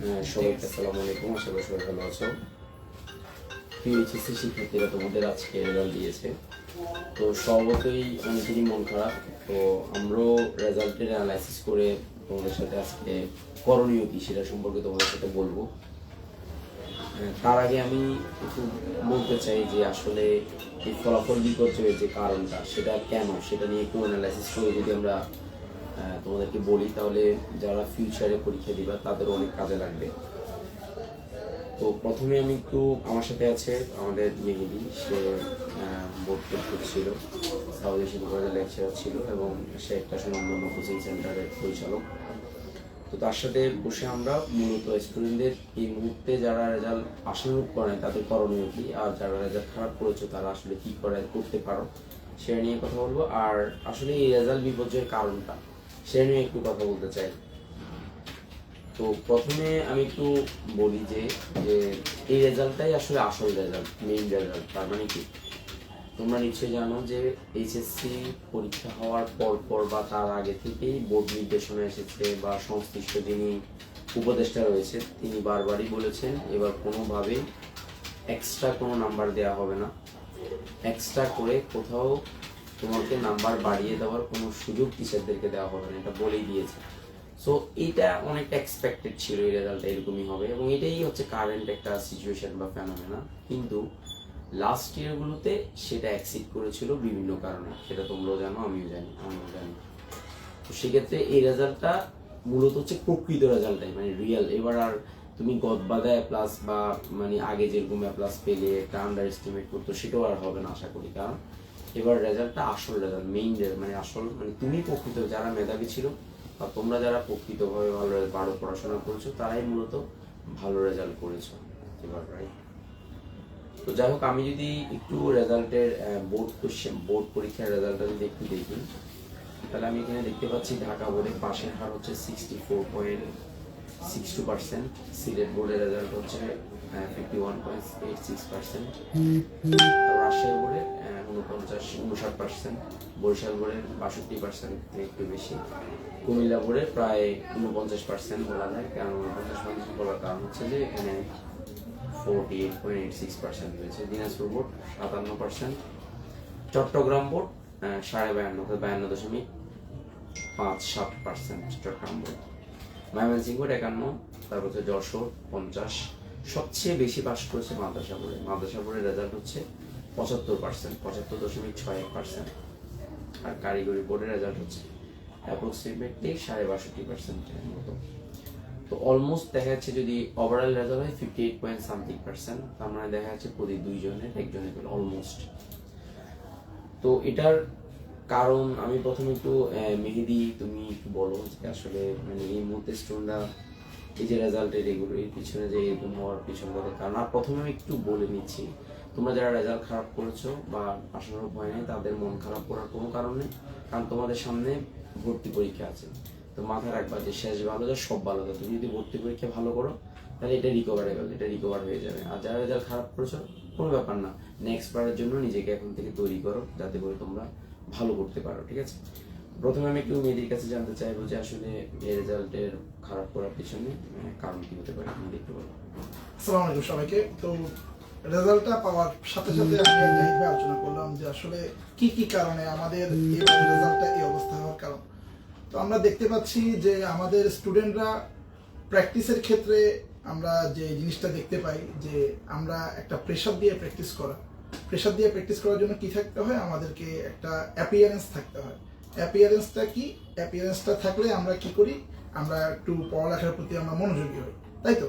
হ্যাঁ, সবাইকে আসসালামু আলাইকুম আশা করি সবাই ভালো আছো পিএইচএসসি শিক্ষার্থীরা তোমাদের আজকে রেজাল্ট দিয়েছে। তো স্বভাবতই অনেকেরই মন খারাপ। তো আমরাও রেজাল্টের অ্যানালাইসিস করে তোমাদের সাথে আজকে করণীয় কি সেটা সম্পর্কে তোমাদের সাথে বলব। তার আগে আমি একটু বলতে চাই যে আসলে এই ফলাফল বিপর্যয়ের যে কারণটা, সেটা কেন? সেটা নিয়ে একটু অ্যানালাইসিস করে যদি আমরা তোমাদেরকে বলি, তাহলে যারা ফিউচারে পরীক্ষা দিবা, তাদেরও অনেক কাজে লাগবে। তো প্রথমে আমি একটু আমার সাথে আছে আমাদের মেহেদি, সে বোর্ড করছিল সাউথ এশিয়ান কলেজের লেকচারার ছিল এবং সে একটা সুনামধন্য কোচিং সেন্টারের পরিচালক। তো তার সাথে বসে আমরা মূলত স্টুডেন্টদের এই মুহূর্তে যারা রেজাল্ট আশানুরূপ করে তাদের করণীয় কি? আর যারা রেজাল্ট খারাপ করেছে, তারা আসলে কি করে, করতে পারো? সেটা নিয়ে কথা বলব। আর আসলে এই রেজাল্ট বিপর্যয়ের কারণটা, সেটা নিয়ে একটু কথা বলতে চাই। তো প্রথমে আমি একটু বলি যে এই রেজাল্টটাই আসলে আসল রেজাল্ট মেইন রেজাল্ট তার মানে কি? তোমরা নিশ্চয়ই জানো যে এইচএসসি পরীক্ষা হওয়ার পর পর বা তার আগে থেকেই বোর্ড নির্দেশনা এসেছে বা সংশ্লিষ্ট যিনি উপদেষ্টা রয়েছে, তিনি বারবারই বলেছেন এবার কোনোভাবেই এক্সট্রা কোনো নাম্বার দেওয়া হবে না। এক্সট্রা করে কোথাও তোমাকে নাম্বার বাড়িয়ে দেওয়ার কোনো সুযোগ টিচারদেরকে দেওয়া হবে না, এটা বলেই দিয়েছে। সো এইটা অনেকটা এক্সপেক্টেড ছিল এই রেজাল্টটা এরকমই হবে এবং এটাই হচ্ছে কারেন্ট একটা সিচুয়েশন বা ফেনোমেনা কিন্তু লাস্ট ইয়ারগুলোতে সেটা অ্যাক্সিড করেছিল বিভিন্ন কারণে। সেটা তোমরাও জানো, আমিও জানি আমিও জানি। তো সেক্ষেত্রে এই রেজাল্টটা মূলত হচ্ছে প্রকৃত রেজাল্টটাই মানে রিয়েল এবার আর তুমি গদবাদা প্লাস বা মানে আগে যেরকম প্লাস পেলে, একটা আন্ডার এস্টিমেট করতো, সেটাও আর হবে না, আশা করি। কারণ এবার রেজাল্টটা আসল রেজাল্ট মেইন মানে আসল মানে তুমি প্রকৃত, যারা মেধাবী ছিল বা তোমরা যারা প্রকৃতভাবে ভালো ভালো পড়াশোনা করেছ, তারাই মূলত ভালো রেজাল্ট করেছ। এবার রাইট তো যাই হোক, আমি যদি একটু রেজাল্টের বোর্ড কোশ্চেন বোর্ড পরীক্ষার রেজাল্টটা যদি একটু দেখি, তাহলে আমি এখানে দেখতে পাচ্ছি ঢাকা বোর্ডে পাশের হার হচ্ছে sixty four point six two percent Sylhet বোর্ডের রেজাল্ট হচ্ছে fifty one point eight six percent Rajshahi বোর্ডের উনপঞ্চাশ উনষাট পার্সেন্ট বরিশাল বোর্ডের বাষট্টি পার্সেন্ট একটু বেশি, কুমিল্লা বোর্ডের প্রায় উনপঞ্চাশ পার্সেন্ট বলা যায়, কারণ উনপঞ্চাশ পার্সেন্ট বলার কারণ হচ্ছে যে এখানে forty eight point eight six percent হয়েছে। দিনাজপুর বোর্ড সাতান্ন পার্সেন্ট চট্টগ্রাম বোর্ড সাড়ে বায়ান্ন বায়ান্ন দশমিক পাঁচ সাত percent Chittagong board. Mymensingh board একান্ন, তারপর হচ্ছে যশোর পঞ্চাশ। সবচেয়ে বেশি পাস করেছে মাদ্রাসা বোর্ডে। মাদ্রাসা বোর্ডের রেজাল্ট হচ্ছে পঁচাত্তর পার্সেন্ট পঁচাত্তর দশমিক ছয় এক পার্সেন্ট আর কারিগরি বোর্ডের রেজাল্ট হচ্ছে অ্যাপ্রক্সিমেটলি সাড়ে বাষট্টি পার্সেন্টের মতো। তো অলমোস্ট দেখা যাচ্ছে যদি ওভারঅল রেজাল্ট হয় fifty eight point something percent তার মানে দেখা যাচ্ছে প্রতি দুইজনের একজনের অলমোস্ট তো এটার কারণ আমি প্রথমে একটু মেহেদি তুমি একটু বলো যে আসলে মানে এই মুহূর্তে স্টুডেন্টরা এই যে রেজাল্টের এগুলো, এর পিছনে যে এরকম হওয়ার পিছনে তাদের কারণ আর প্রথমে আমি একটু বলে নিচ্ছি, তোমরা যারা রেজাল্ট খারাপ করেছ বা আশানুরূপ ভয় নেই, তাদের মন খারাপ করার কোনো কারণ নেই, কারণ তোমাদের সামনে ভর্তি পরীক্ষা আছে। তো মাথায় রাখবা যে শেষ ভালো যা সব ভালো যা তুমি যদি ভর্তি পরীক্ষা ভালো করো, তাহলে এটা রিকভারেবল এটা রিকভার হয়ে যাবে। আর যারা রেজাল্ট খারাপ করেছ, কোনো ব্যাপার না। নেক্সট বারের জন্য নিজেকে এখন থেকে তৈরি করো, যাতে করে তোমরা ভালো করতে পারো, ঠিক আছে? প্রথমে আমি একটু মেয়েদের কাছে জানতে চাইব যে আসলে এই রেজাল্টের খারাপ করার পিছনে কারণ কি হতে পারে তুমি দেখতে পারো আসসালামু আলাইকুম সবাইকে। তো রেজাল্টটা পাওয়ার সাথে সাথে আমি আলোচনা করলাম যে আসলে কি কি কারণে আমাদের এই রেজাল্টটা এই অবস্থা হওয়ার কারণ। তো আমরা দেখতে পাচ্ছি যে আমাদের স্টুডেন্টরা প্র্যাকটিসের ক্ষেত্রে আমরা যে জিনিসটা দেখতে পাই যে আমরা একটা প্রেশার দিয়ে প্র্যাকটিস করা। প্রেশার দিয়ে প্র্যাকটিস করার জন্য কি থাকতে হয়? আমাদেরকে একটা অ্যাপিয়ারেন্স থাকতে হয়। অ্যাপিয়ারেন্সটা কি? অ্যাপিয়ারেন্সটা থাকলে আমরা কি করি? আমরা একটু পড়ালেখার প্রতি আমরা মনোযোগী হই। তাই তো?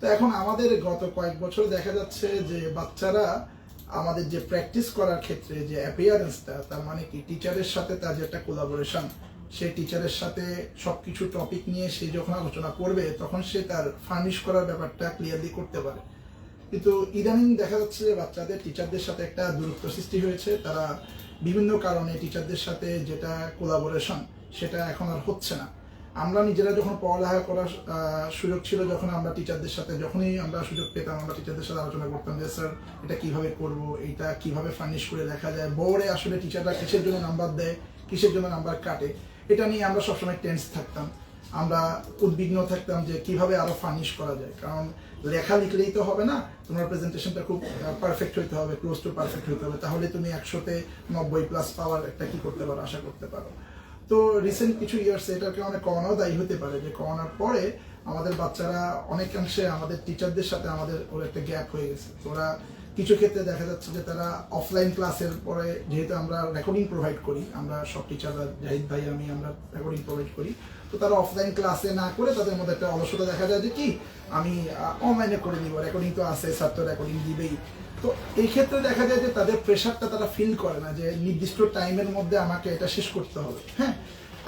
তো এখন আমাদের গত কয়েক বছর দেখা যাচ্ছে যে বাচ্চারা আমাদের যে প্র্যাকটিস করার ক্ষেত্রে যে অ্যাপিয়ারেন্সটা তার মানে কি? টিচারের সাথে তার যে একটা কোলাবোরেশন সে টিচারের সাথে সবকিছু টপিক নিয়ে সে যখন আলোচনা করবে, তখন সে তার ফার্নিশ করার ব্যাপারটা ক্লিয়ারলি করতে পারে। কিন্তু ইদানিং দেখা যাচ্ছে যে বাচ্চাদের টিচারদের সাথে একটা দূরত্ব সৃষ্টি হয়েছে। তারা বিভিন্ন কারণে টিচারদের সাথে যেটা কোলাবোরেশন সেটা এখন আর হচ্ছে না। আমরা নিজেরা যখন পড়ালেখা করার সুযোগ ছিল, যখন আমরা টিচারদের সাথে, যখনই আমরা সুযোগ পেতাম, আমরা টিচারদের সাথে আলোচনা করতাম যে, স্যার, এটা কীভাবে করব? এটা কীভাবে ফার্নিশ করে দেখা যায়? বোর্ডে আসলে টিচাররা কিসের জন্য নাম্বার দেয়, কিসের জন্য নাম্বার কাটে? এটা নিয়ে আমরা সবসময় টেন্স থাকতাম। আমরা উদ্বিগ্ন থাকতাম যে কীভাবে আরও ফার্নিশ করা যায়। কারণ লেখা লিখলেই তো হবে না, তোমার প্রেজেন্টেশনটা খুব পারফেক্ট হইতে হবে ক্লোজ টু পারফেক্ট হইতে হবে। তাহলে তুমি একশোতে নব্বই প্লাস পাওয়ার একটা কি করতে পারো, আশা করতে পারো। তো রিসেন্ট কিছু ইয়ার্স এটার কারণে করোনাও দায়ী হতে পারে যে করোনার পরে আমাদের বাচ্চারা অনেকাংশে আমাদের টিচারদের সাথে আমাদের ওর একটা গ্যাপ হয়ে গেছে। ওরা কিছু ক্ষেত্রে দেখা যাচ্ছে যে তারা অফলাইন ক্লাসের পরে যেহেতু আমরা রেকর্ডিং প্রোভাইড করি, আমরা সব টিচাররা জাহিদ ভাই, আমি আমরা রেকর্ডিং প্রোভাইড করি, তো তারা অফলাইন ক্লাসে না করে তাদের মধ্যে একটা অলসতা দেখা যায় যে কি, আমি অনলাইনে করে নিব রেকর্ডিং তো আছে স্যার তো রেকর্ডিং দিবেই। তো এই ক্ষেত্রে দেখা যায় যে তাদের প্রেশারটা তারা ফিল করে না যে নির্দিষ্ট টাইমের মধ্যে আমাকে এটা শেষ করতে হবে হ্যাঁ?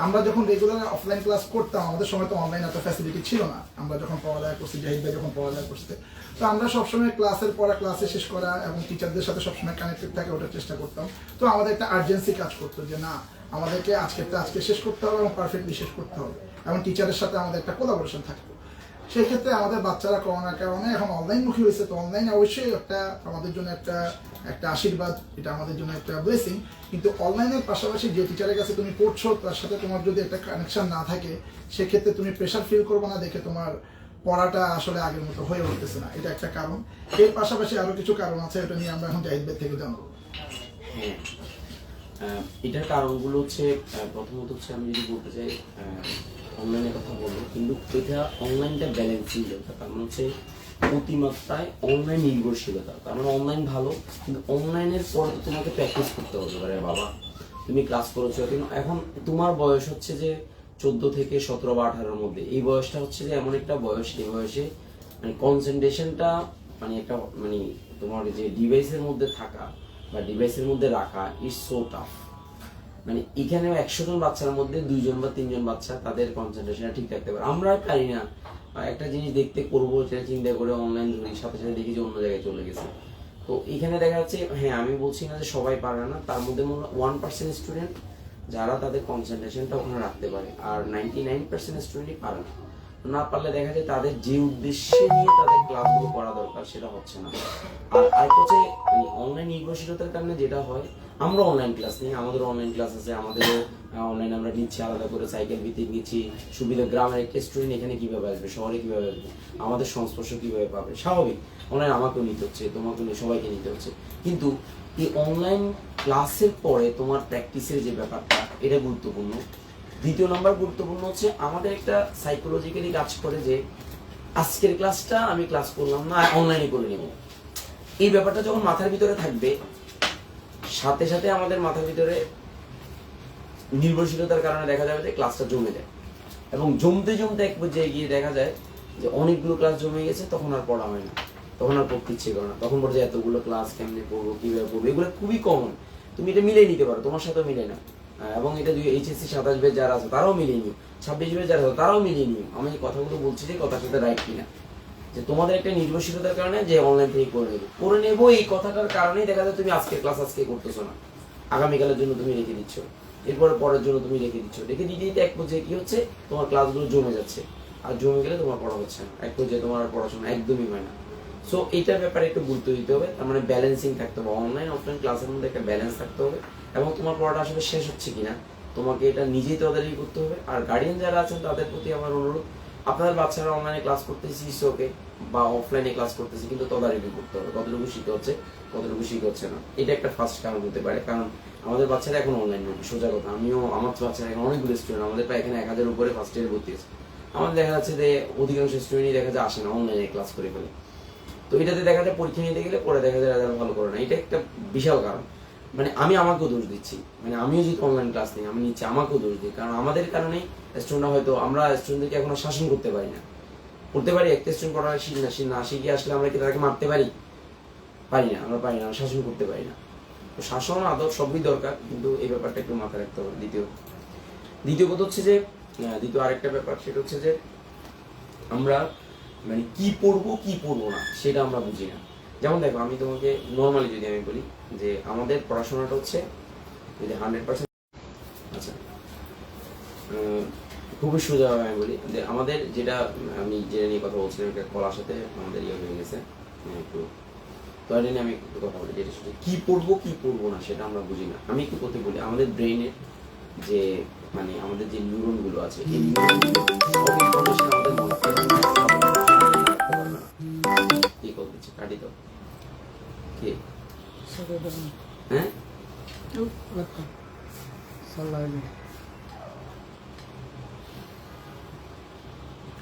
আমরা যখন রেগুলার অফলাইন ক্লাস করতাম, আমাদের সময় তো অনলাইন এত ফ্যাসিলিটি ছিল না। আমরা যখন পড়ালেখা করছি, জাহিদ ভাই যখন পড়ালেখা করছে, তো আমরা সবসময় ক্লাসের পড়া ক্লাসে শেষ করা এবং টিচারদের সাথে সবসময় কানেক্টেড থাকে ওটার চেষ্টা করতাম। তো আমাদের একটা আর্জেন্সি কাজ করতো যে, না, আমাদেরকে আজকেরটা আজকে শেষ করতে হবে এবং পারফেক্টলি শেষ করতে হবে। এবং টিচারের সাথে আমাদের একটা কোলাবোরেশন থাকতো। সেই ক্ষেত্রে আমাদের বাচ্চারা করোনার কারণে এখন অনলাইন মুখী হয়েছে, তো অনলাইন অবশ্যই একটা আমাদের জন্য একটা একটা আশীর্বাদ, এটা আমাদের জন্য একটা ব্লেসিং কিন্তু অনলাইনের পাশাপাশি যে টিচারের কাছে তুমি পড়ছো, তার সাথে তোমার যদি একটা কানেকশন না থাকে, সেক্ষেত্রে তুমি প্রেশার ফিল করবে না, দেখে তোমার পড়াটা আসলে আগের মতো হয়ে উঠতেছে না। এটা একটা কারণ। এর পাশাপাশি আরও কিছু কারণ আছে, এটা নিয়ে আমরা এখন জাহিদ থেকে জানব। হ্যাঁ। এটার কারণগুলো হচ্ছে প্রথমত হচ্ছে আমি যদি বলতে চাই অনলাইনের কথা বলব, কিন্তু এটা অনলাইনটা ব্যালেন্সিং দরকার তার মানে হচ্ছে অতিমাত্রায় অনলাইন নির্ভরশীলতা। মানে অনলাইন ভালো, কিন্তু অনলাইনের পরে তো তোমাকে প্র্যাকটিস করতে হবে। আরে বাবা, তুমি ক্লাস করেছ কিন্তু এখন তোমার বয়স হচ্ছে যে চোদ্দ থেকে সতেরো বা আঠারোর মধ্যে। এই বয়সটা হচ্ছে যে এমন একটা বয়স, এই বয়সে মানে কনসেন্ট্রেশনটা মানে একটা মানে তোমার যে ডিভাইসের মধ্যে থাকা বা ডিভাইসের মধ্যে রাখা ইজ সো টাফ মানে এখানেও একশো জন বাচ্চার মধ্যে দুইজন বা তিনজন বাচ্চা তাদের কনসেন্ট্রেশনটা ঠিক থাকতে পারে। আমরা পারি না। একটা জিনিস দেখতে করব সেটা চিন্তা করে অনলাইন ধরি, সাথে সাথে দেখি যে অন্য জায়গায় চলে গেছে। তো এখানে দেখা যাচ্ছে হ্যাঁ আমি বলছি না যে সবাই পারে না, তার মধ্যে মনে ওয়ান পার্সেন্ট স্টুডেন্ট যারা তাদের কনসেন্ট্রেশনটা ওখানে রাখতে পারে। আর নাইনটি নাইন পার্সেন্ট স্টুডেন্টই পারে না। না পারলে দেখা যায় তাদের যে উদ্দেশ্যে নিয়ে তাদের ক্লাসগুলো করা দরকার, সেটা হচ্ছে না। আর আরেকটা হচ্ছে অনলাইন নির্ভরশীলতার কারণে যেটা হয়, আমরা অনলাইন ক্লাস নিই, আমাদের অনলাইন ক্লাস আছে আমাদেরও অনলাইন আমরা নিচ্ছি, আলাদা করে সাইকেল ভিত্তিক নিচ্ছি, সুবিধা গ্রামের একটা স্টুডেন্ট এখানে কীভাবে আসবে, শহরে কীভাবে আসবে, আমাদের সংস্পর্শ কীভাবে পাবে, স্বাভাবিক। অনলাইন আমাকেও নিতে হচ্ছে, তোমাকেও সবাইকে নিতে হচ্ছে। কিন্তু এই অনলাইন ক্লাসের পরে তোমার প্র্যাকটিসের যে ব্যাপারটা, এটা গুরুত্বপূর্ণ। দ্বিতীয় নম্বর গুরুত্বপূর্ণ হচ্ছে আমাদের একটা সাইকোলজিক্যালি কাজ করে যে আজকের ক্লাসটা আমি ক্লাস করলাম না অনলাইনে করে নেব। এই ব্যাপারটা যখন মাথার ভিতরে থাকবে, সাথে সাথে আমাদের মাথার ভিতরে নির্ভরশীলতার কারণে দেখা যাবে যে ক্লাসটা জমে যায়। এবং জমতে জমতে এক পর্যায়ে গিয়ে দেখা যায় যে অনেকগুলো ক্লাস জমে গেছে, তখন আর পড়া হয় না। তখন আর পড়তে ইচ্ছে করে না। তখন বলছে এতগুলো ক্লাস কেমনে পড়ব, কীভাবে পড়ব? এগুলো খুবই কমন তুমি এটা মিলিয়ে নিতে পারো, তোমার সাথেও মিলে না। এবং এটা দুই এইচএসসি সাতাশ বের যারা আছে, তারাও মিলিয়ে ছাব্বিশ বের যারা আছে, তারাও মিলিয়ে নিও। আমি কথাগুলো বলছি যে কথার সাথে রাইট কিনা। যে তোমাদের একটা নির্ভরশীলতার কারণে যে অনলাইন থেকে করে নেব। করে নেব এই কথাটার কারণেই দেখা যায় তুমি আজকে ক্লাস আজকে করতেছো না। আগামীকালের জন্য তুমি রেখে দিচ্ছ। এরপর পরের জন্য তুমি রেখে দিচ্ছ। রেখে দিতে দিতে এক পর্যায়ে কি হচ্ছে? তোমার ক্লাসগুলো জমে যাচ্ছে। আর জমে গেলে তোমার পড়া হচ্ছে না। এক পর্যায়ে তোমার আর পড়াশোনা একদমই হয় না। সো এইটার ব্যাপারে একটু গুরুত্ব দিতে হবে। তার মানে ব্যালেন্সিং থাকতে হবে। অনলাইন অফলাইন ক্লাসের মধ্যে একটা ব্যালেন্স থাকতে হবে। এবং তোমার পড়াটা আসলে শেষ হচ্ছে কিনা, তোমাকে এটা নিজেই তদারকি করতে হবে। আর গার্ডিয়ান যারা আছেন, তাদের প্রতি আমার অনুরোধ, আপনার বাচ্চারা অনলাইনে ক্লাস করতেছি ওকে বা অফলাইনে ক্লাস করতেছি, কিন্তু তদারকি করতে হবে। কতটুকু শিখতে হচ্ছে, কতটুকু শিখতে হচ্ছে না। এটা একটা ফার্স্ট কারণ হতে পারে, কারণ আমাদের বাচ্চারা এখন অনলাইন নয় সোজা কথা। আমিও, আমার বাচ্চারা এখন অনেকগুলো স্টুডেন্ট আমাদের প্রায় এখানে এক হাজার উপরে ফার্স্ট ইয়ারে ভর্তি আছে। আমাদের দেখা যাচ্ছে যে অধিকাংশ স্টুডেন্টই দেখা যায় আসে না অনলাইনে ক্লাস করে ফেলে। তো এটাতে দেখা যায় পরীক্ষা নিতে গেলে পরে দেখা যায় রেজাল্ট ভালো করে না। এটা একটা বিশাল কারণ। মানে আমি আমাকেও দোষ দিচ্ছি। মানে আমিও যদি অনলাইন ক্লাস নিই, আমি নিচ্ছি আমাকেও দোষ দিই। কারণ আমাদের কারণেই স্টুডেন্টরা হয়তো, আমরা স্টুডেন্টদেরকে এখনও শাসন করতে পারি না। করতে পারি, একটা স্টুডেন্ট পড়া শিখি না না শিখে আসলে আমরা কি তাকে মারতে পারি? পারি না, আমরা পারি না শাসন করতে পারি না। তো শাসন আদর সবই দরকার, কিন্তু এই ব্যাপারটা একটু মাথায় রাখতে হবে। দ্বিতীয় দ্বিতীয় কথা হচ্ছে যে দ্বিতীয় আরেকটা ব্যাপার, সেটা হচ্ছে যে, আমরা মানে কি পড়ব কি পড়ব না, সেটা আমরা বুঝি না। যেমন দেখো, আমি তোমাকে নর্মালি যদি আমি বলি যে আমাদের পড়াশোনাটা হচ্ছে যদি হান্ড্রেড পার্সেন্ট আচ্ছা খুবই সোজাভাবে আমি বলি যে আমাদের যেটা, আমি যেটা নিয়ে কথা বলছিলাম একটা কলার সাথে আমাদের ইয়ে হয়ে গেছে একটু তো আমি একটু কথা বলি, যেটা সেটা কী পড়ব, কি পড়ব না, সেটা আমরা বুঝি না। আমি একটু কথা বলি, আমাদের ব্রেইনের যে মানে আমাদের যে নিউরনগুলো আছে, এই নিউরনগুলো আমাদের মনে কি? করতেছে কাটি দাও কে হ্যাঁ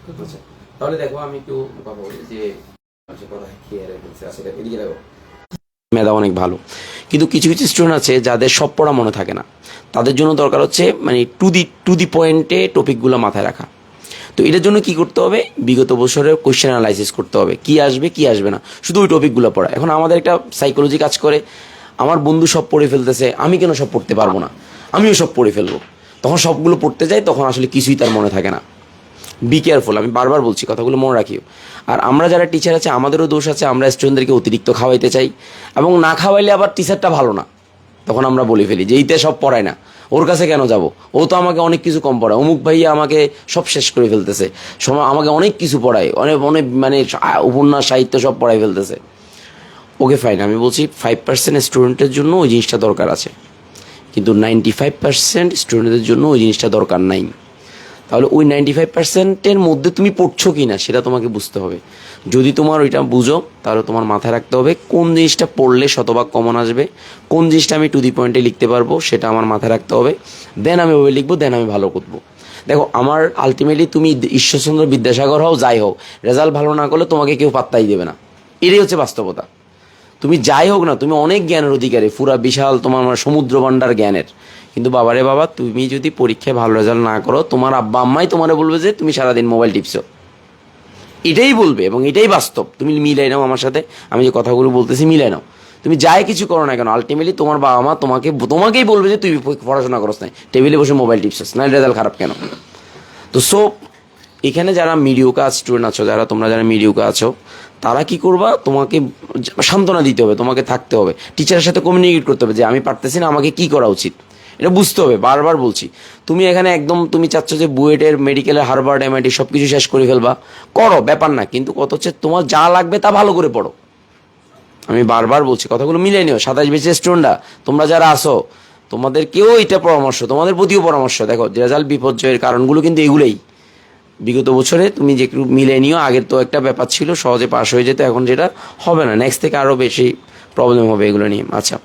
আচ্ছা তাহলে দেখো আমি একটু কথা বলি যে আচ্ছা কথা খেয়ে রেখেছে আসলে এদিকে দেখো। মেধা অনেক ভালো। কিন্তু কিছু কিছু স্টুডেন্ট আছে যাদের সব পড়া মনে থাকে না। তাদের জন্য দরকার হচ্ছে মানে টু দি টু দি পয়েন্টে টপিকগুলো মাথায় রাখা। তো এটার জন্য কি করতে হবে? বিগত বছরের কোয়েশ্চেন অ্যানালাইসিস করতে হবে। কি আসবে কি আসবে না? শুধু ওই টপিকগুলো পড়া। এখন আমাদের একটা সাইকোলজি কাজ করে। আমার বন্ধু সব পড়ে ফেলতেছে। আমি কেন সব পড়তে পারব না? আমিও সব পড়ে ফেলব। তখন সবগুলো পড়তে যাই, তখন আসলে কিছুই তার মনে থাকে না। বি কেয়ারফুল আমি বারবার বলছি, কথাগুলো মনে রাখিও। আর আমরা যারা টিচার আছে, আমাদেরও দোষ আছে। আমরা স্টুডেন্টদেরকে অতিরিক্ত খাওয়াইতে চাই। এবং না খাওয়াইলে আবার টিচারটা ভালো না। তখন আমরা বলে ফেলি যে এইতে সব পড়ায় না। ওর কাছে কেন যাব? ও তো আমাকে অনেক কিছু কম পড়ায়। অমুক ভাইয়া আমাকে সব শেষ করে ফেলতেছে। সময় আমাকে অনেক কিছু পড়ায়। অনেক অনেক মানে উপন্যাস, সাহিত্য সব পড়াই ফেলতেছে। ওকে ফাইন আমি বলছি ফাইভ পার্সেন্ট স্টুডেন্টের জন্য ওই জিনিসটা দরকার আছে। কিন্তু নাইনটি ফাইভ পার্সেন্ট স্টুডেন্টদের জন্য ওই জিনিসটা দরকার নাই। তাহলে ওই নাইনটি ফাইভ পার্সেন্টের মধ্যে তুমি পড়ছো কি না সেটা তোমাকে বুঝতে হবে। যদি তোমার ওইটা বুঝো, তাহলে তোমার মাথায় রাখতে হবে কোন জিনিসটা পড়লে শতভাগ কমন আসবে, কোন জিনিসটা আমি টু দি পয়েন্টে লিখতে পারব সেটা আমার মাথায় রাখতে হবে দেন আমি ওভাবে লিখব দেন আমি ভালো করব। দেখো, আমার আলটিমেটলি তুমি ঈশ্বরচন্দ্র বিদ্যাসাগর হও, যাই হোক রেজাল্ট ভালো না করলে তোমাকে কেউ পাত্তাই দেবে না। এটাই হচ্ছে বাস্তবতা। তুমি যাই হোক না, তুমি অনেক জ্ঞানের অধিকারী, পুরা বিশাল তোমার সমুদ্র ভাণ্ডার জ্ঞানের। কিন্তু বাবারে বাবা, তুমি যদি পরীক্ষায় ভালো রেজাল্ট না করো, তোমার আব্বা আম্মাই তোমারে বলবে যে তুমি সারাদিন মোবাইল টিপছো। এটাই বলবে এবং এটাই বাস্তব। তুমি মিলাই নাও আমার সাথে, আমি যে কথাগুলো বলতেছি মিলাই নাও। তুমি যাই কিছু করো না কেন আলটিমেটলি তোমার বাবা মা তোমাকে, তোমাকেই বলবে যে তুই পড়াশোনা করস না টেবিলে বসে মোবাইল টিপছিস না রেজাল্ট খারাপ কেন? তো সো এখানে যারা মিডিওকা স্টুডেন্ট আছো, যারা তোমরা যারা মিডিওকা আছো, তারা কি করবা? তোমাকে সান্ত্বনা দিতে হবে, তোমাকে থাকতে হবে। টিচারের সাথে কমিউনিকেট করতে হবে যে আমি পারতেছি না, আমাকে কি করা উচিত? এটা বুঝতে হবে, বারবার বলছি। তুমি এখানে একদম, তুমি চাচ্ছ যে বুয়েটের, মেডিকেলের হারবার্ড এমআইটি সব কিছু শেষ করে ফেলবা। করো, ব্যাপার না, কিন্তু কত হচ্ছে তোমার যা লাগবে তা ভালো করে পড়ো। আমি বারবার বলছি, কথাগুলো মিলে নিও, সাতাশ বেচে স্টুডেন্টরা, তোমরা যারা আসো তোমাদের কেউ এটা পরামর্শ, তোমাদের প্রতিও পরামর্শ, দেখো, রেজাল্ট বিপর্যয়ের কারণগুলো কিন্তু এগুলোই। বিগত বছরে তুমি যে মিলে নিও, আগের তো একটা ব্যাপার ছিল, সহজে পাশ হয়ে যেত, এখন যেটা হবে না নেক্সট থেকে আরও বেশি প্রবলেম হবে এগুলো নিয়ে। আচ্ছা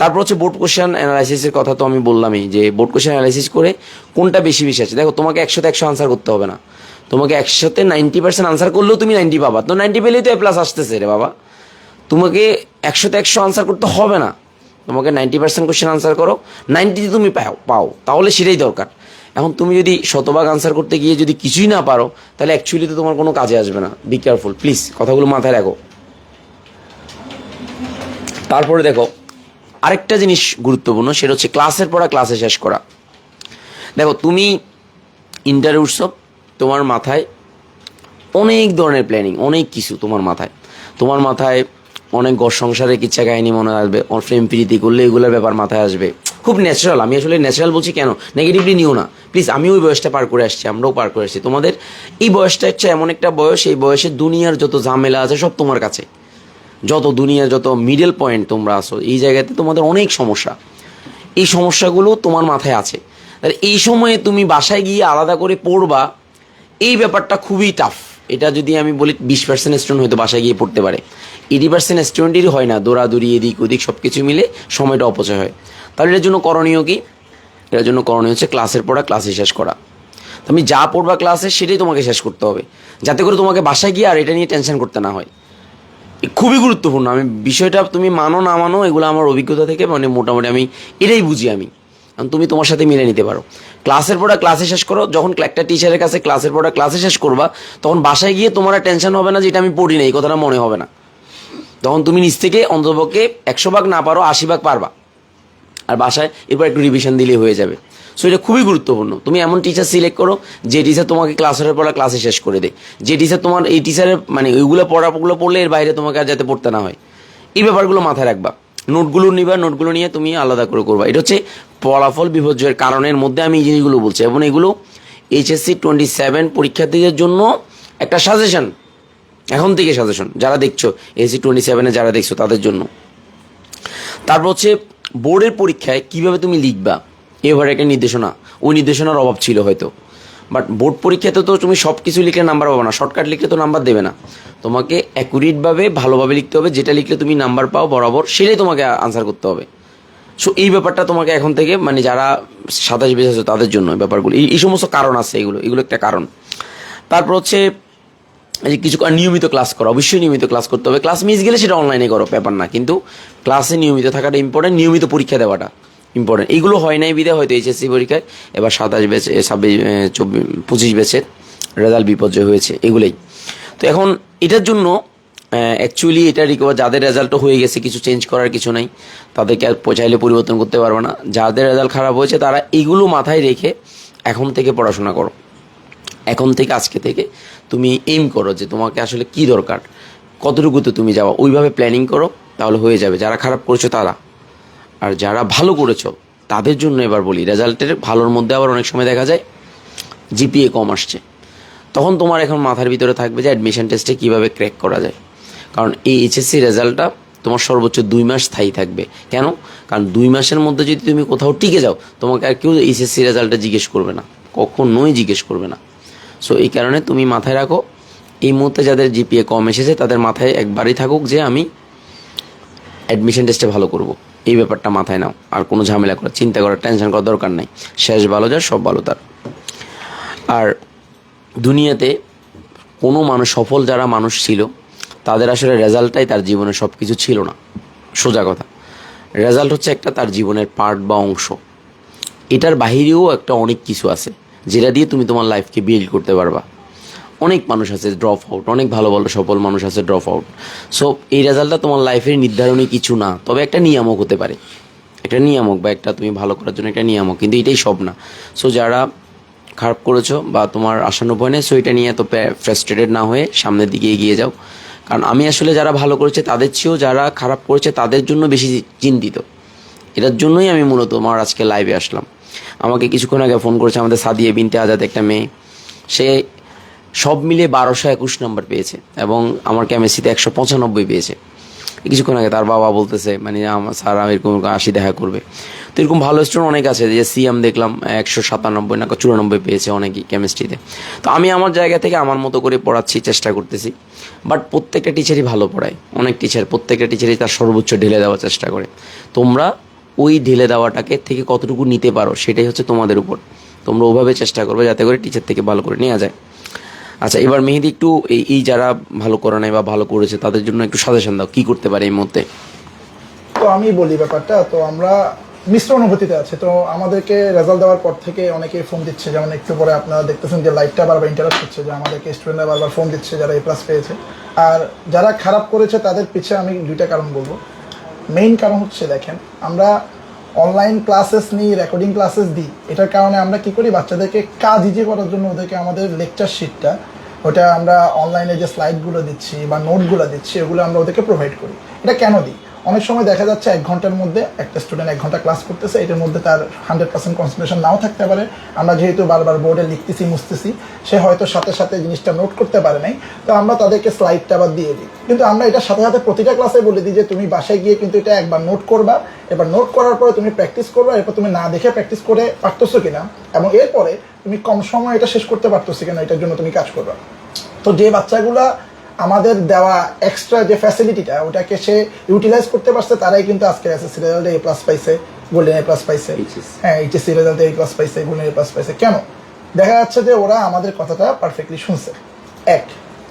তারপর হচ্ছে বোর্ড কোশ্চেন অ্যানালাইসিসের কথা তো আমি বললামই, যে বোর্ড কোশ্চেন অ্যানালাইসিস করে কোনটা বেশি বেশি আছে? দেখো, তোমাকে একশোতে একশো আনসার করতে হবে না। তোমাকে একশোতে নাইনটি পার্সেন্ট আনসার করলেও তুমি নাইনটি পাবা। তো নাইনটি পেলেই তো এ প্লাস আসতেছে রে বাবা। তোমাকে একশোতে একশো আনসার করতে হবে না। তোমাকে নাইনটি পার্সেন্ট কোশ্চেন আনসার করো। নাইনটি তুমি পাও পাও। তাহলে সেটাই দরকার। এখন তুমি যদি শতভাগ আনসার করতে গিয়ে যদি কিছুই না পারো, তাহলে অ্যাকচুয়ালি তো তোমার কোনো কাজে আসবে না। বি কেয়ারফুল প্লিজ কথাগুলো মাথায় রাখো। তারপরে দেখো আরেকটা জিনিস গুরুত্বপূর্ণ, সেটা হচ্ছে ক্লাসের পড়া ক্লাসে শেষ করা। দেখো, তুমি ইন্টারে উৎসব তোমার মাথায় অনেক ধরনের প্ল্যানিং অনেক কিছু তোমার মাথায়। তোমার মাথায় অনেক ঘর সংসারের কিচ্ছা কাহিনী মনে আসবে প্রেম প্রীতি করলে এগুলোর ব্যাপার মাথায় আসবে। খুব ন্যাচারাল আমি আসলে ন্যাচারাল বলছি কেন? নেগেটিভলি নিও না। প্লিজ আমি ওই বয়সটা পার করে আসছি, আমরাও পার করে আসছি। তোমাদের এই বয়সটা হচ্ছে এমন একটা বয়স, এই বয়সে দুনিয়ার যত ঝামেলা আছে সব তোমার কাছে। যত দুনিয়ার যত মিডল পয়েন্ট তোমরা আসো এই জায়গাতে তোমাদের অনেক সমস্যা। এই সমস্যাগুলো তোমার মাথায় আছে। তাহলে এই সময়ে তুমি বাসায় গিয়ে আলাদা করে পড়বা, এই ব্যাপারটা খুবই টাফ এটা যদি আমি বলি, বিশ পার্সেন্ট স্টুডেন্ট হয়তো বাসায় গিয়ে পড়তে পারে। এইটি পার্সেন্ট স্টুডেন্টেরই হয় না, দৌড়াদৌড়ি, এদিক ওদিক সব কিছু মিলে সময়টা অপচয় হয়। তাহলে এটার জন্য করণীয় কি? এটার জন্য করণীয় হচ্ছে ক্লাসের পড়া ক্লাসে শেষ করা। তুমি যা পড়বা ক্লাসে সেটাই তোমাকে শেষ করতে হবে। যাতে করে তোমাকে বাসায় গিয়ে আর এটা নিয়ে টেনশন করতে না হয়। খুবই গুরুত্বপূর্ণ। আমি বিষয়টা তুমি মানো, না মানো, এগুলো আমার অভিজ্ঞতা থেকে মানে মোটামুটি আমি এটাই বুঝি আমি। তুমি তোমার সাথে মিলে নিতে পারো। ক্লাসের পড়া ক্লাসে শেষ করো, যখন একটা টিচারের কাছে ক্লাসের পড়া ক্লাসে শেষ করবা, তখন বাসায় গিয়ে তোমার টেনশন হবে না যে এটা আমি পড়ি না এই কথাটা মনে হবে না। তখন তুমি নিজ থেকে অন্তপক্ষে একশো ভাগ না পারো, আশি ভাগ পারবা। আর বাসায় এরপর একটু রিভিশন দিলেই হয়ে যাবে। সো এটা খুবই গুরুত্বপূর্ণ। তুমি এমন টিচার সিলেক্ট করো, যে টিচার তোমাকে ক্লাসের পড়া ক্লাসে শেষ করে দেয়। যে টিচার তোমার এই টিচারের মানে ওইগুলো পড়াগুলো পড়লে এর বাইরে তোমাকে আর যাতে পড়তে না হয়। এই ব্যাপারগুলো মাথায় রাখবা। নোটগুলো নিবা নোটগুলো নিয়ে তুমি আলাদা করে করবা। এটা হচ্ছে ফলাফল বিপর্যয়ের কারণের মধ্যে আমি এই জিনিসগুলো বলছি। এবং এগুলো এইচএসসি টোয়েন্টি সেভেন পরীক্ষার্থীদের জন্য একটা সাজেশন এখন থেকে সাজেশন যারা দেখছ এসি টোয়েন্টি সেভেনে যারা দেখছ, তাদের জন্য। তারপর হচ্ছে বোর্ডের পরীক্ষায় কীভাবে তুমি লিখবা? এবার একটা নির্দেশনা। ওই নির্দেশনার অভাব ছিল হয়তো। বাট বোর্ড পরীক্ষাতে তো তুমি সব কিছু লিখলে নাম্বার পাবো না। শর্টকাট লিখলে তো নাম্বার দেবে না। তোমাকে অ্যাকুরেটভাবে ভালোভাবে লিখতে হবে। যেটা লিখলে তুমি নাম্বার পাও বরাবর, সেটাই তোমাকে আনসার করতে হবে। সো এই ব্যাপারটা তোমাকে এখন থেকে মানে যারা সাতাশ বেশ আছে তাদের জন্য ব্যাপারগুলো। এই- সমস্ত কারণ আছে এগুলো। এগুলো একটা কারণ। তারপর হচ্ছে যে কিছু নিয়মিত ক্লাস করো। অবশ্যই নিয়মিত ক্লাস করতে হবে। ক্লাস মিস গেলে সেটা অনলাইনে করো, ব্যাপার না। কিন্তু ক্লাসে নিয়মিত থাকাটা ইম্পর্টেন্ট নিয়মিত পরীক্ষা দেওয়াটা। ইম্পর্টেন্ট এইগুলো হয় নাই বিদে, হয়তো এইচএসসি পরীক্ষায়, এবার সাতাশ বেচে ছাব্বিশ চব্বিশ পঁচিশ বেচের রেজাল্ট বিপর্যয় হয়েছে, এগুলোই। তো এখন এটার জন্য অ্যাকচুয়ালি এটা রিকভার যাদের রেজাল্টও হয়ে গেছে, কিছু চেঞ্জ করার কিছু নাই, তাদেরকে আর চাইলে পরিবর্তন করতে পারবে না। যাদের রেজাল্ট খারাপ হয়েছে, তারা এইগুলো মাথায় রেখে এখন থেকে পড়াশোনা করো। এখন থেকে, আজকে থেকে তুমি এম করো যে তোমাকে আসলে কি দরকার, কতটুকুতে তুমি যাওয়া ওইভাবে প্ল্যানিং করো, তাহলে হয়ে যাবে। যারা খারাপ করেছ, তারা। আর যারা ভালো করেছ, তাদের জন্য এবার বলি, রেজাল্টের ভালোর মধ্যে আবার অনেক সময় দেখা যায়, জিপিএ কম আসছে। তখন তোমার এখন মাথার ভিতরে থাকবে যে অ্যাডমিশন টেস্টে কীভাবে ক্র্যাক করা যায়। কারণ এই এইচএসসি রেজাল্টটা তোমার সর্বোচ্চ দুই মাস স্থায়ী থাকবে। কেন? কারণ দুই মাসের মধ্যে যদি তুমি কোথাও টিকে যাও, তোমাকে আর কেউ এইচএসসি রেজাল্টটা জিজ্ঞেস করবে না। কখনোই জিজ্ঞেস করবে না। সো এই কারণে তুমি মাথায় রাখো, এই মুহূর্তে যাদের জিপিএ কম এসেছে, তাদের মাথায় একবারই থাকুক যে আমি অ্যাডমিশন টেস্টে ভালো করব। এই ব্যাপারটা মাথায় নাও। আর কোনো ঝামেলা করার চিন্তা করার টেনশন করার দরকার নেই। শেষ ভালো যার, সব ভালো তার। আর দুনিয়াতে কোনো মানুষ, সফল যারা মানুষ ছিল, তাদের আসলে রেজাল্টটাই তার জীবনে সব কিছু ছিল না। সোজা কথা। রেজাল্ট হচ্ছে একটা তার জীবনের পার্ট বা অংশ। এটার বাহিরেও একটা অনেক কিছু আছে, যেটা দিয়ে তুমি তোমার লাইফকে বিল্ড করতে পারবা। অনেক মানুষ আছে ড্রপ আউট অনেক ভালো ভালো সফল মানুষ আছে ড্রপ আউট সো এই রেজাল্টটা তোমার লাইফের নির্ধারণী কিছু না, তবে একটা নিয়ামক হতে পারে। একটা নিয়ামক বা একটা তুমি ভালো করার জন্য একটা নিয়ামক, কিন্তু এটাই সব না। সো যারা খারাপ করেছ বা তোমার আসানো ভয় নেই সো এটা নিয়ে এত ফ্রাস্ট্রেটেড না হয়ে সামনের দিকে এগিয়ে যাও। কারণ আমি আসলে যারা ভালো করেছে, তাদের চেয়েও যারা খারাপ করেছে, তাদের জন্য বেশি চিন্তিত। এটার জন্যই আমি মূলত আমার আজকে লাইভে আসলাম। আমাকে কিছুক্ষণ আগে ফোন করেছে আমাদের সাদিয়ে বিনতে আজাদ একটা মেয়ে। সে সব মিলিয়ে বারোশো একুশ নম্বর পেয়েছে এবং আমার কেমিস্ট্রিতে একশো পঁচানব্বই পেয়েছে। কিছুক্ষণ আগে তার বাবা বলতেছে মানে আমার স্যার আমি এরকম আসি দেখা করবে। তো এরকম ভালো স্টুডেন্ট অনেক আছে যে সিএম দেখলাম, একশো সাতানব্বই না, চুরানব্বই পেয়েছে অনেকেই কেমিস্ট্রিতে তো। আমি আমার জায়গা থেকে আমার মতো করে পড়াচ্ছি, চেষ্টা করতেছি। বাট প্রত্যেকটা টিচারই ভালো পড়ায়। অনেক টিচার প্রত্যেকটা টিচারই তার সর্বোচ্চ ঢেলে দেওয়ার চেষ্টা করে। তোমরা ওই ঢেলে দেওয়াটাকে থেকে কতটুকু নিতে পারো, সেটাই হচ্ছে তোমাদের উপর। তোমরা ওভাবে চেষ্টা করবে যাতে করে টিচার থেকে ভালো করে নেওয়া যায়। আচ্ছা এবার মেহেদি একটু এই যারা ভালো করে নাই বা ভালো করেছে, তাদের জন্য একটু সাজেশন দাও, কি করতে পারে এই মুহূর্তে? তো আমি বলি ব্যাপারটা, তো আমরা মিশ্র অনুভূতিতে আছে। তো আমাদেরকে রেজাল্ট দেওয়ার পর থেকে অনেকে ফোন দিচ্ছে, যেমন একটু পরে আপনারা দেখতেছেন যে লাইটটা বারবার ইন্টারাপ্ট হচ্ছে, যে আমাদেরকে স্টুডেন্টরা বারবার ফোন দিচ্ছে যারা এ প্লাস পেয়েছে। আর যারা খারাপ করেছে, তাদের পিছে আমি দুইটা কারণ বলব। মেইন কারণ হচ্ছে, দেখেন, আমরা অনলাইন ক্লাসেস নিই রেকর্ডিং ক্লাসেস দিই। এটার কারণে আমরা কি করি, বাচ্চাদেরকে কাজ ইজি করার জন্য ওদেরকে আমাদের লেকচার শিটটা ওটা আমরা অনলাইনে যে স্লাইডগুলো দিচ্ছি বা নোটগুলো দিচ্ছি, এগুলো আমরা ওদেরকে প্রোভাইড করি। এটা কেন দিই? অনেক সময় দেখা যাচ্ছে এক ঘণ্টার মধ্যে একটা স্টুডেন্ট এক ঘণ্টা ক্লাস করতেছে, এটার মধ্যে তার হান্ড্রেড পার্সেন্ট কনসেন্ট্রেশন নাও থাকতে পারে। আমরা যেহেতু বারবার বোর্ডে লিখতেছি, মুছতেছি, সে হয়তো সাথে সাথে জিনিসটা নোট করতে পারে নাই। তো আমরা তাদেরকে স্লাইডটা আবার দিয়ে দিই। কিন্তু আমরা এটার সাথে সাথে প্রতিটা ক্লাসে বলে দিই যে, তুমি বাসায় গিয়ে কিন্তু এটা একবার নোট করবা। এবার নোট করার পরে তুমি প্র্যাকটিস করবা। এরপর তুমি না দেখে প্র্যাকটিস করে পারতেছো কিনা এবং এরপরে তুমি কম সময় এটা শেষ করতে পারতেছো কিনা, এটার জন্য তুমি কাজ করবা। তো যে বাচ্চাগুলা আমাদের দেওয়া এক্সট্রা যে ফ্যাসিলিটিটা ওটাকে সে ইউটিলাইজ করতে পারছে তারাই কিন্তু আজকে এসএসসি রেজাল্টে এ প্লাস পাইছে গোল্ডেন এ প্লাস পাইছে। হ্যাঁ এইচএসসি রেজাল্টে এ প্লাস পাইছে গোল্ডেন এ প্লাস পাইছে। কেন? দেখা যাচ্ছে যে ওরা আমাদের কথাটা পারফেক্টলি শুনছে। এক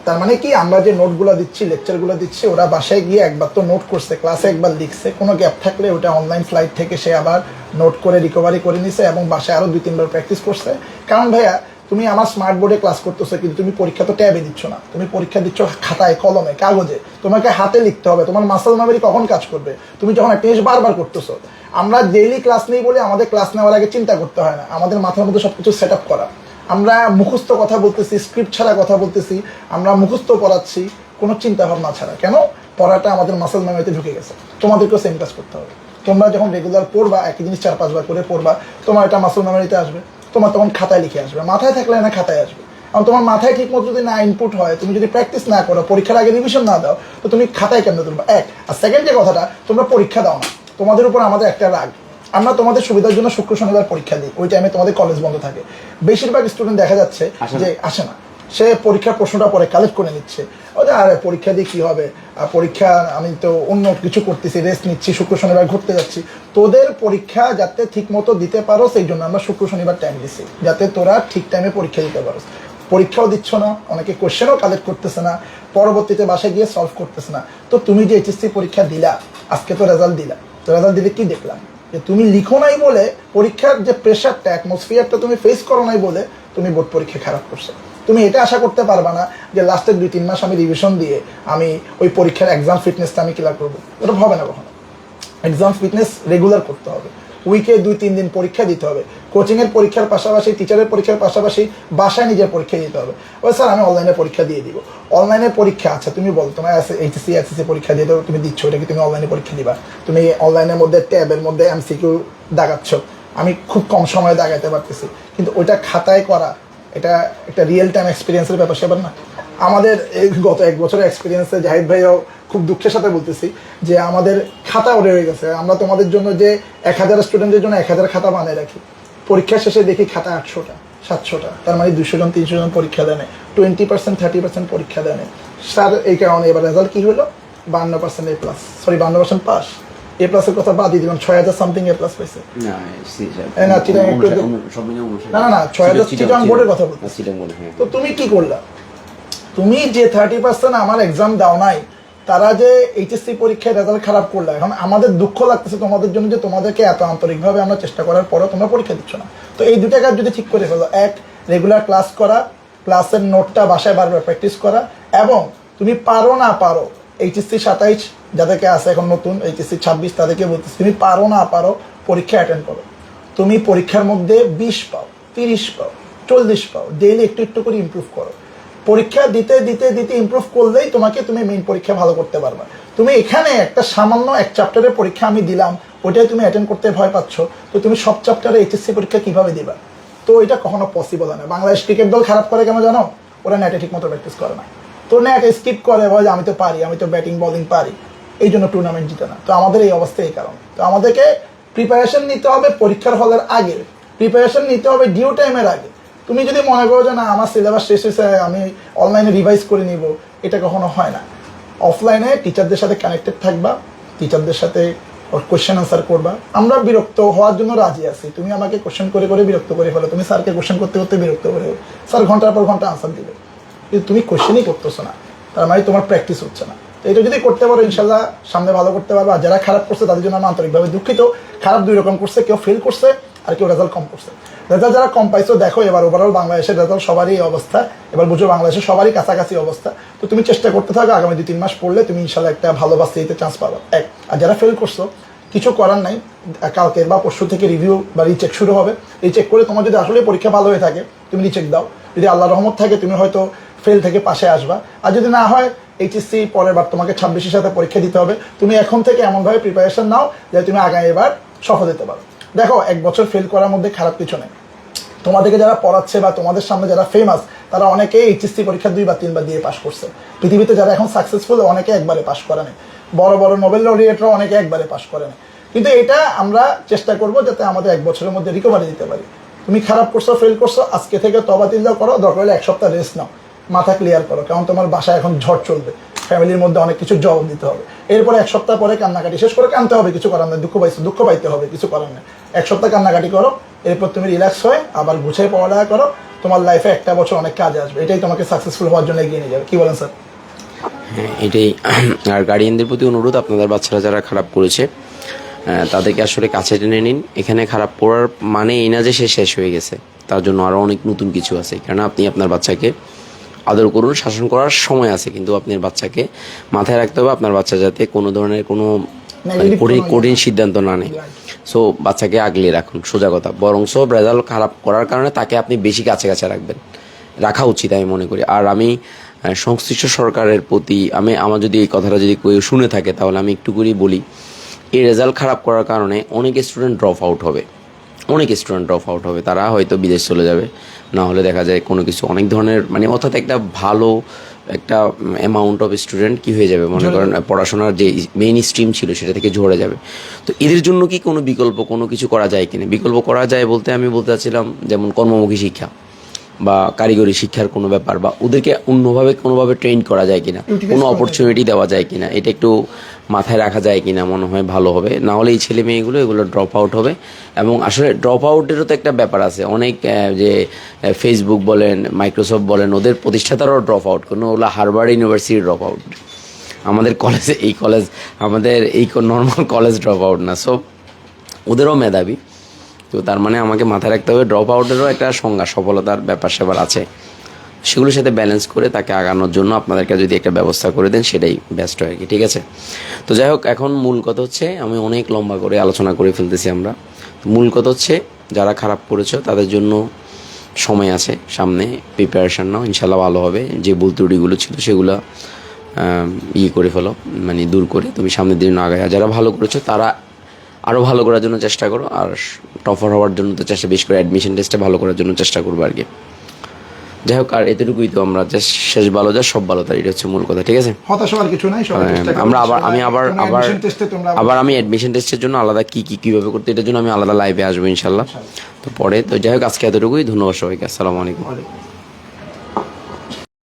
তার মানে কি? আমরা যে নোটগুলো দিচ্ছি লেকচারগুলো দিচ্ছি ওরা বাসায় গিয়ে একবার তো নোট করছে ক্লাসে একবার লিখছে। কোনো গ্যাপ থাকলে ওটা অনলাইন ফ্লাইট থেকে সে আবার নোট করে রিকভারি করে নিছে এবং বাসায় আরও দুই তিনবার প্র্যাকটিস করছে। কারণ ভাইয়া তুমি আমার স্মার্ট বোর্ডে ক্লাস করতেছো, কিন্তু তুমি পরীক্ষা তো ট্যাবে দিচ্ছ না। তুমি পরীক্ষা দিচ্ছ খাতায়, কলমে, কাগজে। তোমাকে হাতে লিখতে হবে। তোমার মাসেল মেমোরি কখন কাজ করবে? তুমি যখন জিনিস বারবার করতেছো, আমরা ডেইলি ক্লাস নেই বলে আমাদের ক্লাস নেওয়ার আগে চিন্তা করতে হয় না। আমাদের মাথার মধ্যে সব কিছু সেট আপ করা। আমরা মুখস্থ কথা বলতেছি স্ক্রিপ্ট ছাড়া কথা বলতেছি, আমরা মুখস্থ পড়াচ্ছি, কোনো চিন্তা ভাবনা ছাড়া। কেন? পড়াটা আমাদের মাসেল মেমোরিতে ঢুকে গেছে। তোমাদেরকেও সেম কাজ করতে হবে। তোমরা যখন রেগুলার পড়বা, একই জিনিস চার পাঁচবার করে পড়বা, তোমার এটা মাসেল মেমোরিতে আসবে। তোমার তখন খাতায় লিখে আসবে। মাথায় থাকলে না খাতায় আসবে। কারণ তোমার মাথায় ঠিক মতো যদি না ইনপুট হয় তুমি যদি প্র্যাকটিস না করো পরীক্ষার আগে রিভিশন না দাও তো তুমি খাতায় কেমনে তুলবা? এক আর সেকেন্ড যে কথাটা তোমরা পরীক্ষা দাও না। তোমাদের উপর আমাদের একটা রাগ। আমরা তোমাদের সুবিধার জন্য শুক্র শনিবার পরীক্ষা দিই। ওই টাইমে তোমাদের কলেজ বন্ধ থাকে। বেশিরভাগ স্টুডেন্ট দেখা যাচ্ছে যে আসে না। সে পরীক্ষার প্রশ্নটা পরে কালেক্ট করে নিচ্ছে। ও যে আরে পরীক্ষা দিয়ে কি হবে? আর পরীক্ষা, আমি তো অন্য কিছু করতেছি রেস্ট নিচ্ছি, শুক্র শনিবার ঘুরতে যাচ্ছি। তোদের পরীক্ষা যাতে ঠিক মতো দিতে পারো, সেই জন্য আমরা শুক্র শনিবার টাইম দিছি। যাতে তোরা ঠিক টাইমে পরীক্ষা দিতে পারো। পরীক্ষাও দিচ্ছ না, অনেকে কোশ্চেনও কালেক্ট করতেছে না, পরবর্তীতে বাসায় গিয়ে সলভ করতেছে না। তো তুমি যে এইচএসসি পরীক্ষা দিলা, আজকে তো রেজাল্ট দিলা। তো রেজাল্ট দিলে কি দেখলাম? যে তুমি লিখো নাই বলে, পরীক্ষার যে প্রেশারটা অ্যাটমসফিয়ারটা তুমি ফেস করো নাই বলে, তুমি বোর্ড পরীক্ষা খারাপ করছ। তুমি এটা আশা করতে পারবা না যে লাস্টের দুই, তিন মাস আমি রিভিশন দিয়ে আমি ওই পরীক্ষার এক্সাম ফিটনেসটা আমি ক্লিয়ার করব। ওটা হবে না কখনো। এক্সাম ফিটনেস রেগুলার করতে হবে। উইকে দুই, তিন দিন পরীক্ষা দিতে হবে। কোচিংয়ের পরীক্ষার পাশাপাশি টিচারের পরীক্ষার পাশাপাশি বাসায় নিজের পরীক্ষা দিতে হবে। ওই স্যার, আমি অনলাইনে পরীক্ষা দিয়ে দিব। অনলাইনে পরীক্ষা আচ্ছা তুমি বলো, তোমার এইচএসসি এসএসসি পরীক্ষা দিয়ে দেবো তুমি দিচ্ছ এটা কি তুমি অনলাইনে পরীক্ষা দিবা? তুমি অনলাইনের মধ্যে ট্যাবের মধ্যে এমসিকিউ দাগাচ্ছ। আমি খুব কম সময়ে দাগাইতে পারতেছি। কিন্তু ওইটা খাতায় করা এটা একটা রিয়েল টাইম এক্সপিরিয়েন্সের ব্যাপার স্যাপার না। আমাদের এই গত এক বছরের এক্সপিরিয়েন্সে জাহিদ ভাইও খুব দুঃখের সাথে বলতেছি যে আমাদের খাতা ওরে হয়ে গেছে। আমরা তোমাদের জন্য যে এক হাজার স্টুডেন্টের জন্য এক হাজার খাতা বানিয়ে রাখি। পরীক্ষা শেষে দেখি খাতা আটশোটা, সাতশোটা, তার মানে দুশো জন তিনশো জন পরীক্ষা দেয় টোয়েন্টি পার্সেন্ট থার্টি পার্সেন্ট পরীক্ষা দেয় স্যার, এই কারণে এবার রেজাল্ট কী হলো? বান্ন পার্সেন্ট এ প্লাস সরি বান্ন পার্সেন্ট পাস এ প্লাসের কথা বাদ দিয়ে দিলাম ছয় হাজার সামথিং এ প্লাস পাইছে না চিটাং। না, না, ছয় হাজার চিটাং- বোর্ডের কথা বলছি। হ্যাঁ, হ্যাঁ। তো তুমি কি করলা তুমি যে থার্টি পার্সেন্ট আমার এক্সাম দাও নাই তারা যে এইচএসসি পরীক্ষায় রেজাল্ট খারাপ করল এখন আমাদের দুঃখ লাগতেছে তোমাদের জন্য যে তোমাদেরকে এত আন্তরিকভাবে আমরা চেষ্টা করার পরও তোমরা পরীক্ষা দিচ্ছ না তো এই দুটা কাজ যদি ঠিক করে ফেলো এক রেগুলার ক্লাস করা ক্লাসের নোটটা বাসায় বারবার প্র্যাকটিস করা এবং তুমি পারো না পারো এইচএসসি সাতাইশ যাদেরকে আছে এখন নতুন এইচএসসি ছাব্বিশ তাদেরকে বলতেছি, তুমি পারো না পারো, পরীক্ষা অ্যাটেন্ড করো। তুমি পরীক্ষার মধ্যে বিশ পাও, তিরিশ পাও, চল্লিশ পাও ডেইলি একটু একটু করে ইমপ্রুভ করো। পরীক্ষা দিতে দিতে দিতে ইমপ্রুভ করলেই তোমাকে তুমি মেইন পরীক্ষা ভালো করতে পারবে। তুমি এখানে একটা সামান্য এক চ্যাপ্টারের পরীক্ষা আমি দিলাম, ওইটাই তুমি অ্যাটেন্ড করতে ভয় পাচ্ছ, তো তুমি সব চ্যাপ্টারে এইচএসসি পরীক্ষা কীভাবে দিবা? তো এটা কখনো পসিবল হয় না। বাংলাদেশ ক্রিকেট দল খারাপ করে কেন জানো? ওরা নেটে ঠিক মতো প্র্যাকটিস করে না। তো স্কিপ করে বলে আমি তো পারি, আমি তো ব্যাটিং বলিং পারি। এই জন্য টুর্নামেন্ট জিতে না। তো আমাদের এই অবস্থা এই কারণ। তো আমাদেরকে প্রিপারেশন নিতে হবে পরীক্ষার হলের আগে। প্রিপারেশন নিতে হবে ডিউ টাইমের আগে। তুমি যদি মনে করো যে না, আমার সিলেবাস শেষ হয়েছে, আমি অনলাইনে রিভাইজ করে নিব, এটা কখনো হয় না। অফলাইনে টিচারদের সাথে কানেক্টেড থাকবা টিচারদের সাথে কোশ্চেন আনসার করবা। আমরা বিরক্ত হওয়ার জন্য রাজি আছি। তুমি আমাকে কোশ্চেন করে করে বিরক্ত করে ফেলো। তুমি স্যারকে কোশ্চেন করতে করতে বিরক্ত করে স্যার ঘণ্টার পর ঘণ্টা আনসার দিবে। কিন্তু তুমি কোশ্চেনই করতেছো না। তার মানে তোমার প্র্যাকটিস হচ্ছে না। তো এটা যদি করতে পারো ইনশাল্লাহ সামনে ভালো করতে পারবে। আর যারা খারাপ করছে, তাদের জন্য আমি আন্তরিকভাবে দুঃখিত। খারাপ দুই রকম করছে, কেউ ফেল করছে আর কেউ রেজাল্ট কম করছে। রেজাল্ট যারা কম পাইছো, দেখো এবার ওভারঅল বাংলাদেশের রেজাল্ট সবারই অবস্থা। এবার বুঝো বাংলাদেশের সবারই কাছাকাছি অবস্থা। তো তুমি চেষ্টা করতে থাকো, আগামী দুই, তিন মাস পড়লে তুমি ইনশাল্লাহ একটা ভালো বাস্তিতে চান্স পাবে। এক, আর যারা ফেল করছ, কিছু করার নাই। কালকে বা পরশু থেকে রিভিউ বা রিচেক শুরু হবে। রিচেক করে তোমার যদি আসলে পরীক্ষা ভালো হয়ে থাকে, তুমি রিচেক দাও। যদি আল্লাহ রহমত থাকে, তুমি হয়তো ফেল থেকে পাশে আসবা। আর যদি না হয় এইচএসসি পরের বার তোমাকে ছাব্বিশের সাথে পরীক্ষা দিতে হবে। তুমি এখন থেকে এমনভাবে প্রিপারেশন নাও যে তুমি আগামী এবার সফল দিতে পারো। দেখো, এক বছর ফেল করার মধ্যে খারাপ কিছু নেই। তোমাদেরকে যারা পড়াচ্ছে বা তোমাদের সামনে যারা ফেমাস তারা অনেকেই এইচএসসি পরীক্ষা দুই বা তিনবার দিয়ে পাশ করছে। পৃথিবীতে যারা এখন সাকসেসফুল অনেকে একবারে পাশ করে নেই। বড় বড় নোবেল লরিয়েটরা অনেকে একবারে পাশ করে নেই। কিন্তু এটা আমরা চেষ্টা করব যাতে আমাদের এক বছরের মধ্যে রিকভারি দিতে পারি। তুমি খারাপ করছ ফেল করছ, আজকে থেকে তবাতিল করো, দরকার হলে এক সপ্তাহ রেস্ট নাও। মাথা ক্লিয়ার করো, কারণ তোমার বাসায় এখন ঝড় চলবে ফ্যামিলির মধ্যে অনেক কিছু জবাব দিতে হবে। এরপরে এক সপ্তাহ পরে কান্নাকাটি শেষ করে কানতে হবে, কিছু করার নেই, দুঃখ পাইছো, দুঃখ পাইতে হবে, কিছু করার নেই। এক সপ্তাহ কান্নাকাটি করো, এরপর তুমি রিল্যাক্স হয়ে আবার গুছিয়ে পড়ালেখা করো, তোমার লাইফে একটা বছর অনেক কাজে আসবে, এটাই তোমাকে সাকসেসফুল হওয়ার জন্য এগিয়ে নিয়ে যাবে। কি বলেন স্যার এটাই। আর গার্ডিয়ানদের প্রতি অনুরোধ, আপনাদের বাচ্চারা যারা খারাপ করেছে তাদেরকে আসলে কাছে টেনে নিন। এখানে খারাপ পড়ার মানে এই না যে সে শেষ হয়ে গেছে, তার জন্য আরও অনেক নতুন কিছু আছে কারণ আপনি আপনার বাচ্চাকে আদর করুন শাসন করার সময় আছে কিন্তু আপনার বাচ্চাকে মাথায় রাখতে হবে আপনার বাচ্চা যাতে কোনো ধরনের কোনো মানে কঠিন কঠিন সিদ্ধান্ত না নেয়। সো বাচ্চাকে আগলে রাখুন সোজা কথা। বরং সব রেজাল্ট খারাপ করার কারণে তাকে আপনি বেশি কাছে কাছে রাখবেন। রাখা উচিত আমি মনে করি। আর আমি সংশ্লিষ্ট সরকারের প্রতি আমি আমার যদি এই কথাটা যদি কেউ শুনে থাকে তাহলে আমি একটু করেই বলি এই রেজাল্ট খারাপ করার কারণে অনেক স্টুডেন্ট ড্রপ আউট হবে। অনেক স্টুডেন্ট ড্রপ আউট হবে তারা হয়তো বিদেশ চলে যাবে। না হলে দেখা যায় কোনো কিছু অনেক ধরনের মানে অর্থাৎ একটা ভালো একটা অ্যামাউন্ট অফ স্টুডেন্ট কি হয়ে যাবে? মনে করেন পড়াশোনার যে মেইন স্ট্রিম ছিল সেটা থেকে ঝরে যাবে। তো এদের জন্য কি কোনো বিকল্প কোনো কিছু করা যায় কিনা? বিকল্প করা যায় বলতে আমি বলতে চাচ্ছিলাম যেমন কর্মমুখী শিক্ষা বা কারিগরি শিক্ষার কোনো ব্যাপার বা ওদেরকে অন্যভাবে কোনোভাবে ট্রেন করা যায় কিনা? কোনো অপরচুনিটি দেওয়া যায় কিনা? এটা একটু মাথায় রাখা যায় কিনা, মনে হয় ভালো হবে। না হলে এই ছেলে মেয়েগুলো এগুলো ড্রপ আউট হবে। এবং আসলে ড্রপ আউটেরও তো একটা ব্যাপার আছে। অনেক যে ফেসবুক বলেন মাইক্রোসফট বলেন, ওদের প্রতিষ্ঠাতারাও ড্রপ আউট কোনো ওগুলো হারবার্ড ইউনিভার্সিটি ড্রপ আউট আমাদের কলেজে এই কলেজ আমাদের এই নর্মাল কলেজ ড্রপ আউট না। সো ওদেরও মেধাবী। তো তার মানে আমাকে মাথায় রাখতে হবে ড্রপ আউটেরও একটা সংজ্ঞা, সফলতার ব্যাপার স্যাপার আছে। সেগুলোর সাথে ব্যালেন্স করে তাকে আগানোর জন্য আপনাদেরকে যদি একটা ব্যবস্থা করে দেন, সেটাই ব্যস্ত হয় কি, ঠিক আছে? তো যাই হোক, এখন মূল কথা হচ্ছে, আমি অনেক লম্বা করে আলোচনা করে ফেলতেছি আমরা। মূল কথা হচ্ছে, যারা খারাপ করেছ, তাদের জন্য সময় আছে, সামনে প্রিপারেশান নাও ইনশাল্লাহ ভালো হবে। যে ভুল ত্রুটিগুলো ছিল, সেগুলো ইয়ে করে ফেলো মানে দূর করে। তুমি সামনের দিন আর যারা ভালো করেছ, তারা আরও ভালো করার জন্য চেষ্টা করো, আর টফার হওয়ার জন্য তো চেষ্টা বেশ করে অ্যাডমিশন টেস্টে ভালো করার জন্য চেষ্টা করব আর কি। যাই হোক আর এতটুকুই তো আমরা যে শেষ ভালো যা সব ভালো তার এটা হচ্ছে মূল কথা ঠিক আছে হতাশ হওয়ার কিছু নাই সবাই হ্যাঁ। আমরা আবার আমি আবার আবার আবার আমি অ্যাডমিশন টেস্টের জন্য আলাদা কি কি কীভাবে করতে এটার জন্য আমি আলাদা লাইভে আসব ইনশাল্লাহ তো পরে তো যাই হোক আজকে এতটুকুই ধন্যবাদ সবাইকে আসসালামু আলাইকুম।